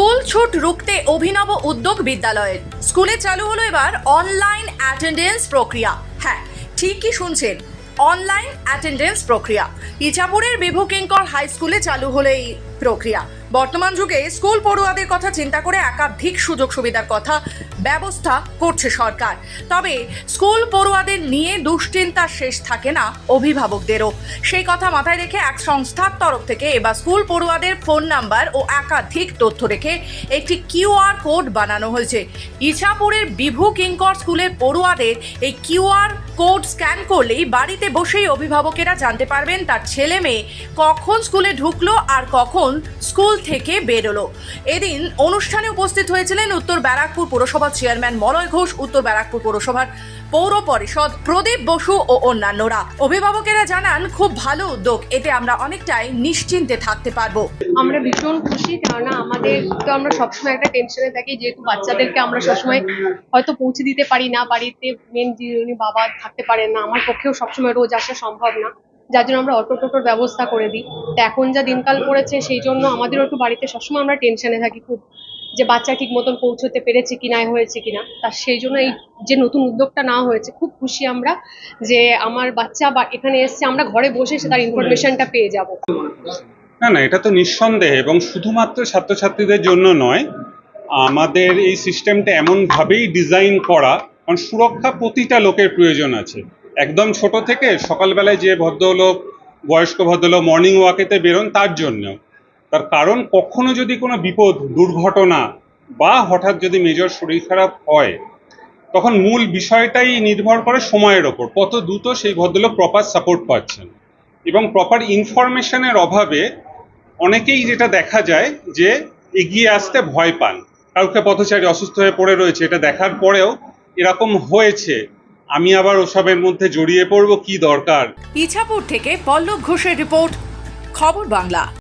School ছুট রুখতে অভিনব উদ্যোগ বিদ্যালয়ের। স্কুলে চালু হলো এবার অনলাইন অ্যাটেন্ডেন্স প্রক্রিয়া। হ্যাঁ ঠিকই শুনছেন অনলাইন অ্যাটেন্ডেন্স প্রক্রিয়া। ইছাপুরের বিভু কিঙ্কর হাই স্কুলে চালু হলো এই প্রক্রিয়া। বর্তমান যুগে স্কুল পড়ুয়াদের কথা চিন্তা করে একাধিক সুযোগ সুবিধার কথা ব্যবস্থা করছে সরকার। তবে স্কুল পড়ুয়াদের নিয়ে দুশ্চিন্তার শেষ থাকে না অভিভাবকদেরও। সেই কথা মাথায় রেখে এক সংস্থার তরফ থেকে এবার স্কুল পড়ুয়াদের ফোন নাম্বার ও একাধিক তথ্য রেখে একটি কিউআর কোড বানানো হয়েছে। ইছাপুরের বিভু কিঙ্কর স্কুলের পড়ুয়াদের এই কিউআর কোড স্ক্যান করলেই বাড়িতে বসেই অভিভাবকেরা জানতে পারবেন তার ছেলে মেয়ে কখন স্কুলে ঢুকলো আর কখন স্কুল থেকে বেরোলো। এদিন অনুষ্ঠানে উপস্থিত হয়েছিলেন উত্তর ব্যারাকপুর পুরসভার চেয়ারম্যান মলয় ঘোষ, উত্তর ব্যারাকপুর পৌরসভার পৌর পরিষদ প্রদীপ বসু ও অন্যান্যরা। অভিভাবকেরা জানান, খুব ভালো উদ্যোগ, এতে আমরা অনেকটাই নিশ্চিন্তে থাকতে পারব। আমরা ভীষণ খুশি, কেননা আমাদের তো আমরা সবসময় একটা টেনশনে থাকি, যেহেতু বাচ্চাদেরকে আমরা সবসময় হয়তো পৌঁছে দিতে পারি না, বাড়িতে মেন যিনি বাবা থাকতে পারেন না, আমার পক্ষেও সবসময় রোজ আসা সম্ভব না। যার জন্য আমরা অটো টোটোর ব্যবস্থা করে দিই। তো এখন যা দিনকাল পড়েছে, সেই জন্য আমাদেরও একটু বাড়িতে সবসময় আমরা টেনশনে থাকি খুব, যে বাচ্চা ঠিক মতন পৌঁছতে পেরেছে কি কিনা হয়েছে কিনা। তা সেই জন্য এই যে নতুন উদ্যোগটা নেওয়া হয়েছে, খুব খুশি আমরা যে আমার বাচ্চা বা এখানে এসছে, আমরা ঘরে বসে সে তার ইনফরমেশনটা পেয়ে যাব। না না, এটা তো নিঃসন্দেহে এবং শুধুমাত্র ছাত্রছাত্রীদের জন্য নয়, আমাদের এই সিস্টেমটা এমনভাবেই ডিজাইন করা, কারণ সুরক্ষা প্রতিটা লোকের প্রয়োজন আছে। একদম ছোট থেকে সকালবেলায় যে ভদ্রলোক, বয়স্ক ভদ্রলোক মর্নিং ওয়াকেতে বেরোন তার জন্য। তার কারণ, কখনো যদি কোনো বিপদ, দুর্ঘটনা বা হঠাৎ যদি মেজর শরীর খারাপ হয়, তখন মূল বিষয়টাই নির্ভর করে সময়ের ওপর। কত দ্রুত সেই ভদ্রলোক প্রপার সাপোর্ট পাচ্ছেন। এবং প্রপার ইনফরমেশনের অভাবে অনেকেই যেটা দেখা যায় যে এগিয়ে আসতে ভয় পান। কাউকে পথচারী অসুস্থ হয়ে পড়ে রয়েছে, এটা দেখার পরেও এরকম হয়েছে। আমি আবার ওসবের মধ্যে জড়িয়ে পড়ব, কি দরকার? ইছাপুর থেকে পল্লব ঘোষের রিপোর্ট, খবর বাংলা।